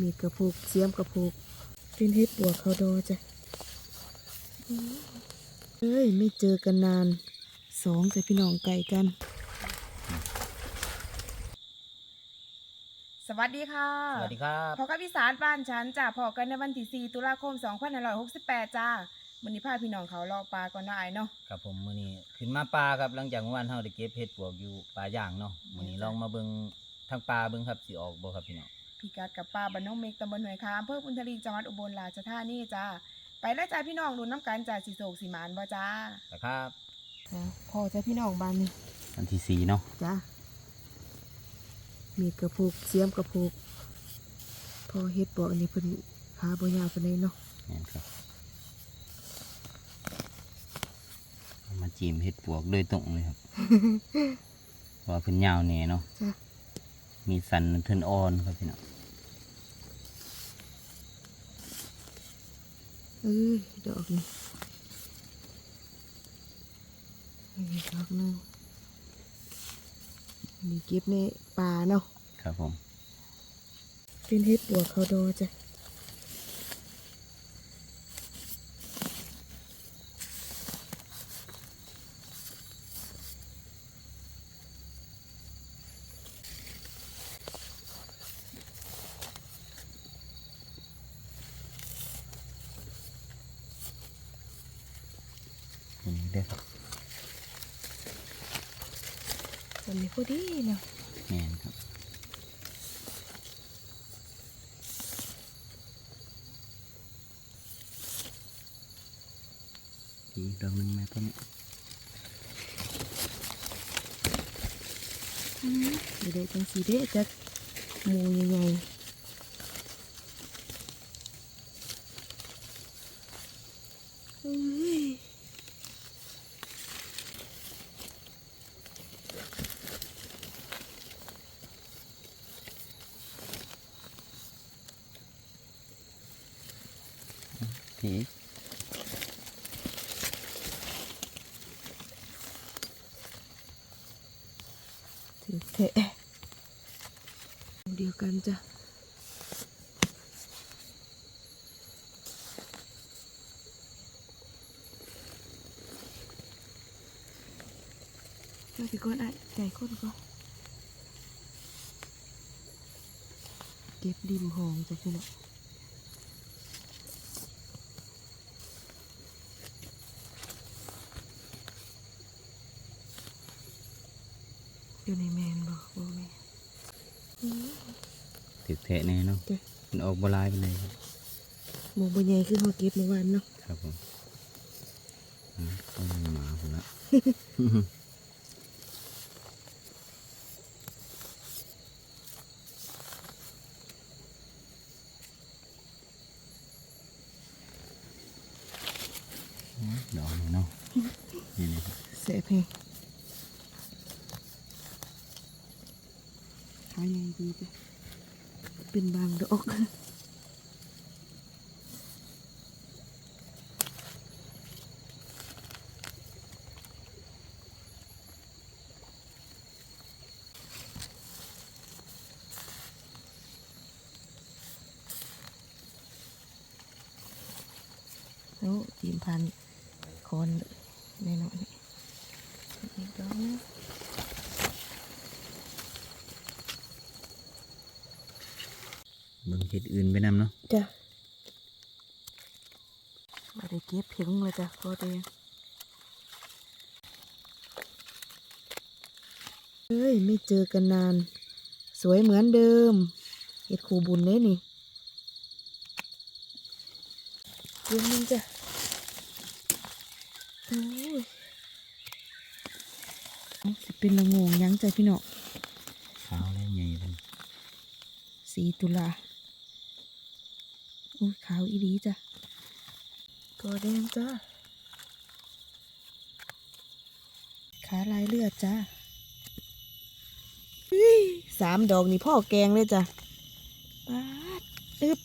มีดกระพุกเสียมกระพุกเป็นเฮ็ดบวกเขาดอจ้ะเอ้ย ไม่เจอกันนานสองจะพี่น้องไก่กัน สวัสดีค่ะสวัสดีครับพอกับพี่สารบ้านฉันจ้ะพอกันในวันที่4ตุลาคม2568จ้าวันนี้พาพี่น้องเขาเลาะปลาก่อนเนาะไอ้ายเนาะครับผมมื้อนี้ขึ้นมาปลาครับหลังจากเมื่อวานเฮาได้เก็บเห็ดปวกอยู่ป่าย่างเนาะมื้อนี้ลองมาเบิ่งทางปลาเบิ่งครับสิออกบ่ครับพี่น้อง พี่กัดกับป้าบ้านน้องเมกตำบลหน่วยคาอำเภอพุนทลีจังหวัดอุบลราชธานีจ้าไปแล้วจ้าพี่น้องรุนน้ำกันจ้าสิโศกสิหมานบ่จ้านะครับพอจ้าพี่น้องบ้านนี้อันที่สี่เนาะจ้ามีดกระพุกเสียมกระพุกพอเฮ็ดบอกอันนี้เพิ่นขาบ่ยาวปานใดเนาะนี่นครับเอามาจิ้มเห็ดปวกโดยตรงเลยครับเพราะว่าเพิ่นยาวแน่เนาะจ้ามีสันเทินอ่อนครับพี่น้อง เอ้ยดอกนี่นี่ดอกหนึงนี่เก็บในป่าเนาะครับผม เป็นเฮ็ดปวกเขาดอจ้ะ นี่เด้อครับวันนี้พอดีเนาะแม่นครับอีกดอกหนึงแม่ต้นนี้เดี๋ยวได้จังสีเด้จักหมูใหญ่ๆเอ้ย พี่ถือเทเดียวกันจ้ะมาพี่ก้อนไอ้ไก่ก้นก็เก็บดิมหองจ้ะพี่น้อง อยู่ในแมนบอกบ่แม่นอื้อติดแทะแน่เนาะจ้ะมันออกบลายไปเลยครับหมูบ่ใหญ่คือเขาเก็บเมื่อวานเนาะครับผมอ่าต้องมีหมาผมละดอกนี่เนาะนี่เลยครับเสพเพหาใหญ่ดีจ้ะเป็นบางดอกแล้วทีมพันคนแน่นอนอีกดอกหนึง เบิ่งเห็ดอื่นไปนำเนาะจ้ะมาได้เก็บถึงเลยจ้ะพอเดงเอ้ยไม่เจอกันนาน สวยเหมือนเดิมเห็ดคูบุญเลยนี่เดือนนึงจ้ะโอ้ยเอาสิเป็นละโงงยังจ้ะพี่เนาะขาวแล้วใหญ่เป็นสีตุลา อุ้ยขาวอีดีจ้ะกอแดงจ้าขาลายเลือดจ้าอุ้ยสามดอกนี่พ่อแกงเลยจ้ะปาดอึบ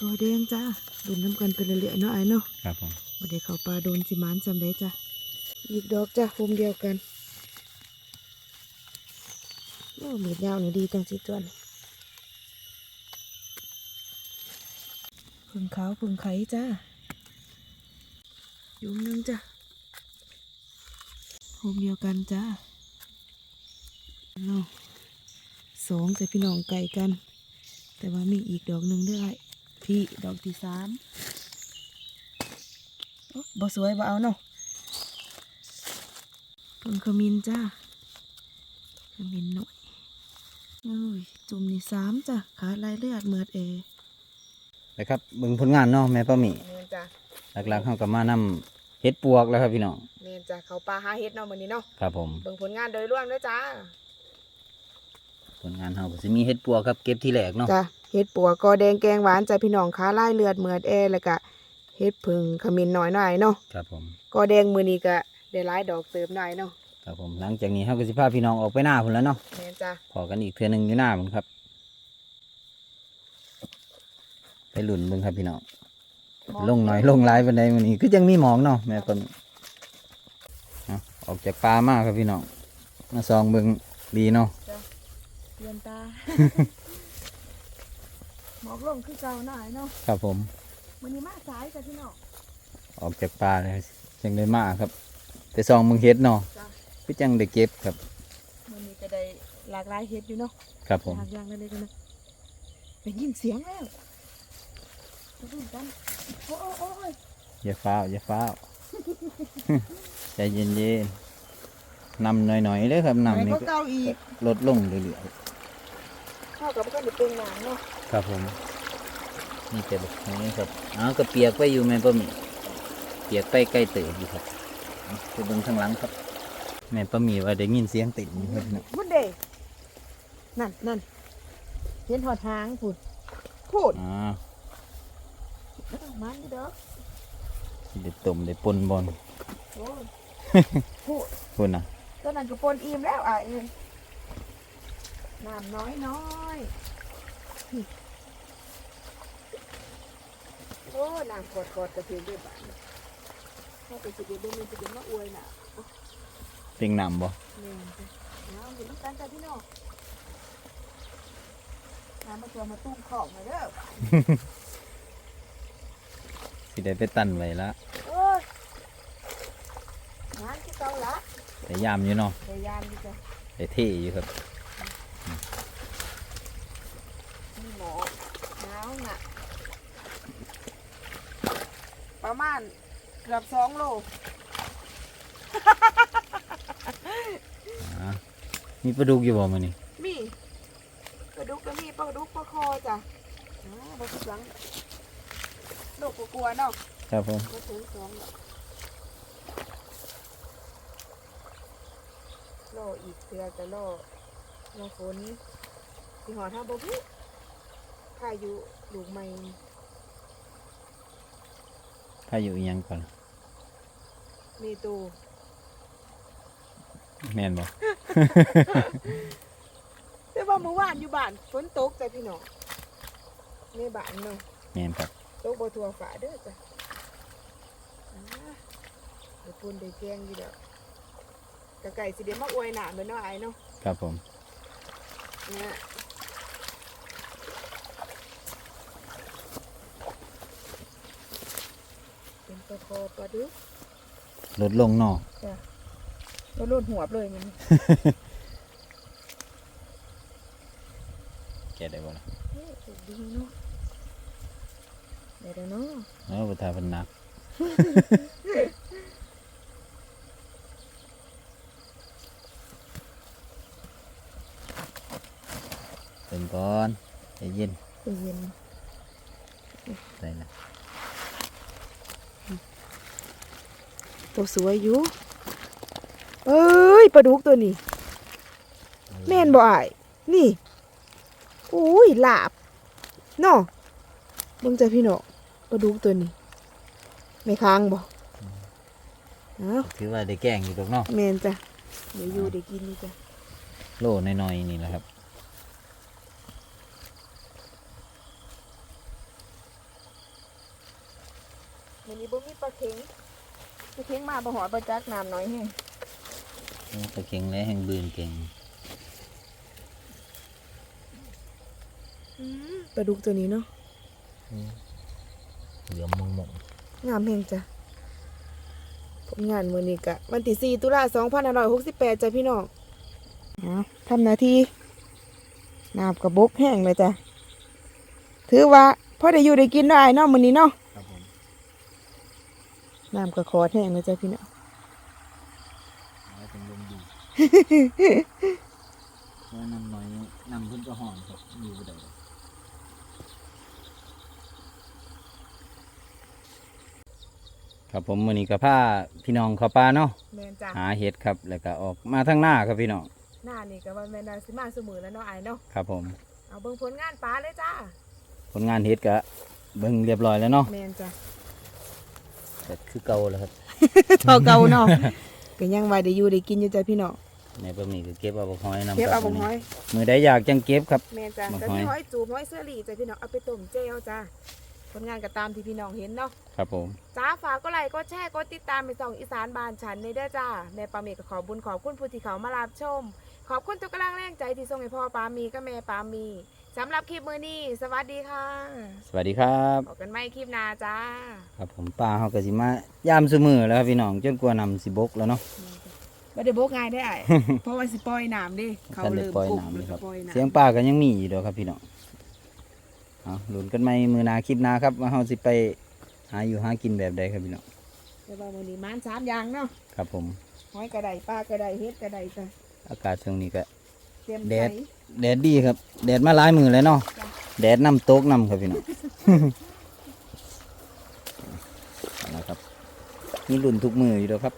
กอแดงจ้าดุนน้ำกันไปเรื่อยๆเนาะไอ้เนาะครับผมบ่ได้เข้าปลาโดนสิหมานจำได้จ้ะอีกดอกจ้ะภูมิเดียวกันโอ้เม็ดยาวนี่ดีจังสิตัวนี่ พึ่งขาวพึ่งไข่จ้ายุมหนึงจ้ะโฮมเดียวกันจ้าเอาสองใส่พี่น้องไก่กัน แต่ว่ามีอีกดอกหนึ่งด้วยพี่ดอกที่สามอ๊ะบ่สวยบ่เอาเนาะต้นขมินจ้าขมินหน่อยเอ้ยจุ่มนี่สามจ้ะขาลายเลือดเมือดเอ นะครับเบิ่งผลงานเนาะแม่ป้าหมีเมนจ้ะหลักๆเฮาก็มานำเฮ็ดปวกแล้วครับพี่น้องเมนจ้ะเขาปลาหาเฮ็ดเนาะมื้อนี้เนาะครับผมเบิ่งผลงานโดยรวมด้วยจ้าผลงานเฮาก็สิมีเฮ็ดปวกครับเก็บที่แรกเนาะจ้ะเฮ็ดปัวกอแดงแกงหวานจ้ะพี่น้องขาลายเลือดเมือดเอแล้วก็เฮ็ดผึ่งขมินหน่อยหน่อยๆเนาะครับผมกอแดงมื้อนี้ก็ได้หลายดอกเติมหน่อยเนาะครับผมหลังจากนี้เฮาก็สิพาพี่น้องออกไปหน้าพุ่นแล้วเนาะเมนจ้ะพอกันอีกเทื่อหนึงอยู่หน้าพุ่นครับ ไปหลุนเบิ่งครับพี่น้องลงหน่อยลงหลายปานใดมื้อนี้คือยังมีหมองเนาะแม่ป้าหมีเอาออกจากป่ามาครับพี่น้องมาซองเบิ่งดีเนาะเตือนตาหมอกลงคือเก่าหน่อยเนาะครับผมมื้อนี้มาสายจ้ะพี่น้องออกจากป่าเลยจังได้มาครับไปซองเบิ่งเฮ็ดเนาะจ้ะคือจังได้เก็บครับมื้อนี้ก็ได้หลากหลายเฮ็ดอยู่เนาะครับผมหลากอย่างเลยๆนะได้ยินเสียงแล้ว มาดูกันโอ้โอ้โอ้ยอย่าฟ้าวอย่าฟ้าวใจเย็นๆนำหน่อยๆเลยครับไหนนำนี่ก็ก็เก่าอีกลดลงเรื่อยเข้ากับเพื่อนเป็นหนังเนาะๆครับผมนี่แต่แบบนี้ครับอ้าวก็เปียกไปอยู่แม่ป้าหมีเปียกไปใกล้เต๋ออยู่ครับเอาไปเบิ่งข้างหลังครับ แม่ป้าหมีว่าได้ยินเสียงติดอยู่ครับเนี่ยมุดเดนั่นนั่นเห็นหอดหางพูดพูดอ่า มันนี่เด้อสิได้ต้มได้ปนบอลโอ้ยพูดคุณนะตอนนั้นก็ปนอิ่มแล้วอะเองน้ำน้อยน้อยโอ้น้ำกอดกอดกระเทียมด้วยบ้านถ้าไปสิเดียวเดินมันจะเป็นมะอวยน่ะเต็งน้ำบ่เนี่ยจ้ะเอาอยู่น้ำกันจ้ะพี่น้องน้ำมาตัวมาตุ้มของมาเด้อ สิได้ไปตั้นไว้ละโอ้ยงานที่เก่าละแต่ยามอยู่เนาะพยายามดีจ้ะแต่เท่อยู่ครับมีหมอกหนาวน่ะ ประมาณเกือบสองโลอ่ามีปลาดุกอยู่บ่มื้อนี้ มีปลาดุกก็มีปลาดุกปลาคอจ้ะอ๋อปลาดุกหลังลูกกลัวๆ เนาะครับผมก็ถึงสองดอกโลอีกเตือจะโลโลฝนสีหอท่าบ่พี่พายุลูกใหม่ถ้าอยู่อีหยังก่อนมีตูแม่นบ่แต่ว่าเมื่อวานอยู่บ้านฝนตกจ้ะพี่น้องในบ้านเนาะแม่นครับ ตกบ่ทั่วฝาเด้อจ้ะอ่าเดี๋ยวปุ่นได้แกงอยู่เด้อกะไก่สิเดี๋ยวมาอวยหนาเหมือนเนาะไอ้เนาะครับผมเนี่ยเป็นปลาคอปลาดุกลดลงเนาะก็รูดหัวเลยมันแกะได้บ่ล่ะ เฮ้ยสุดดีเนาะ เดี๋ยวเนาะเออบ่ทาเพิ่นหนักเป็นก่อนใจเย็นใจเย็นใส่ละตัวสวยอยู่ เอ้ยปลาดุกตัวนี้ แม่นบ่อายนี่ อุ้ยหลาบเนาะเบิ่งใจพี่เนาะ ปลาดุกตัวนี้ ไม่ค้างบ่เอ้าถือว่าได้แกล้งอยู่ดอกเนาะแม่นจ้ะเดี๋ยวอยู่เดี๋ยวกินนี่จ้ะโลน้อยๆนี่แหละครับวันนี้บ่มีปลาเข็งปลาเข็งมาบ่หอดบ่จักน้ำน้อยแฮงโอ้ตะเข็งแล้วแห่งบืนเก่งมอืมปลาดุกตัวนี้เนาะ เหลือมมองมองงามแห่งจ้ะผลงานมือนี้กะวันที่4ตุลา2568จ้ะพี่น้องเอาทำหนาทีน้ำกระบกแห้งเลยจ้ะ ถือว่าพอได้อยู่ได้กินได้เนาะมื้อนี้เนาะครับผมน้ำกระคอแห้งเลยจ้ะพี่น้องเอาเป็นลมดีแล้วนำน้อยนำเพิ่นก็ห่อนครับอยู่บ่ได้ ครับผมมื้อนี้ก็พาพี่น้องเข้าป่าเนาะแม่นจ้ะหาเห็ดครับแล้วก็ออกมาทางหน้าครับพี่น้องหน้านี่ก็ว่าแม่นได้สิมาเสมอแล้วเนาะอายเนาะครับผมเอาเบิ่งผลงานปลาเลยจ้าผลงานเห็ดก็เบิ่งเรียบร้อยแล้วเนาะแม่นจ้ะก็คือเก่าแล้วครับเท่าเก่าเนาะก็ยังว่าได้อยู่ได้กินอยู่จ้ะพี่น้องในบะหมี่ก็เก็บเอาบกหอยนำเก็บเอากลับ่มื้ห้อยมือใดอยากจังเก็บครับ แม่นจ้ะบ่ก็ห้อยมีห้อยจูบห้อยเสื้อหลีจ้ะพี่น้องเอาไปต้มเจลจ้ะ ผลงานก็ตามที่พี่น้องเห็นเนาะครับผม จ้าฝากก็ไลค์ก็แชร์ก็ติดตามไปส่องอีสานบานฉันในเด้อจ้าแม่ปาเมก็ขอบุญขอบคุณผู้ที่เขามารับชม ขอบคุณทุกกำลังแรงใจที่ส่งให้พ่อปามีก็แม่ปามีสำหรับคลิปมือนี้สวัสดีค่ะสวัสดีครับพบกันใหม่คลิปหน้าจ้า ครับผมป้าเฮาก็สิมายามซุมือแล้วครับพี่น้องจนกว่านำสิบกแล้วเนาะบ่ได้บกง่ายได้อเพราะว่าสิปล่อยน้ำดิเขาท่านได้เริ่มปล่อยปุ๊บน้ำนี่ครับ ปล่อยน้ำ เสียงป้าก็ยังมีอยู่เด้อครับพี่น้อง เอาลุ้นกันใหม่มือหนาคลิปหนาครับว่าเฮาสิไปหาอยู่หากินแบบใดครับพี่น้องแต่ว่ามื้อนี้มันสามอย่างเนาะครับผมหอยกระไดปลากระไดเฮ็ดกระไดจ้ะอากาศช่วงนี้ก็เตรียมแดใส่ดแดดดีครับ แดดมาหลายมือแล้วเนาะจ้ะแดดนำโต๊กนำครับพี่น้องเอาละครับมีรุ่นทุกมืออยู่แล้วครับ